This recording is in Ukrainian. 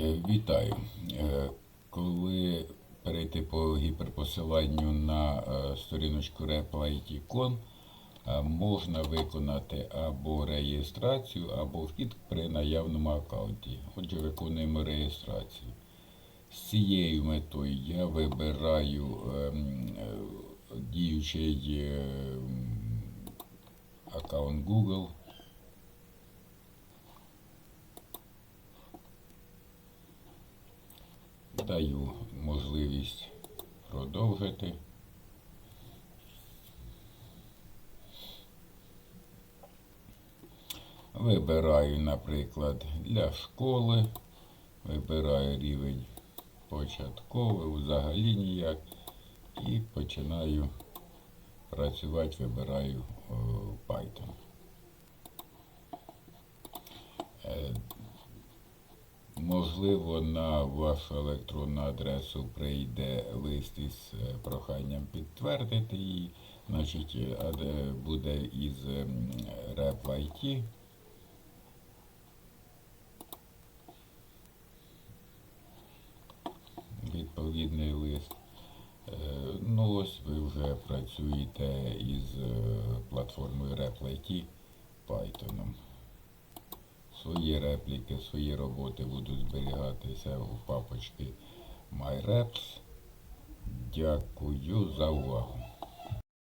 Е, Вітаю. Е, Коли перейти по гіперпосиланню на е, сторіночку RepLIT.com, е, можна виконати або реєстрацію, або вхід при наявному аккаунті. Отже, виконуємо реєстрацію. З цією метою я вибираю ем, діючий е, аккаунт Google. Даю можливість продовжити. Вибираю, наприклад, для школи, вибираю рівень початковий, взагалі ніяк, і починаю працювати, вибираю Можливо, на вашу електронну адресу прийде лист із е, проханням підтвердити її. Значить, е, буде із ем, RepLIT. Відповідний лист. Е, Ну ось ви вже працюєте із е, платформою RepLIT Python. Свої репліки, свої роботи будуть зберігатися у папочці MyReps. Дякую за увагу.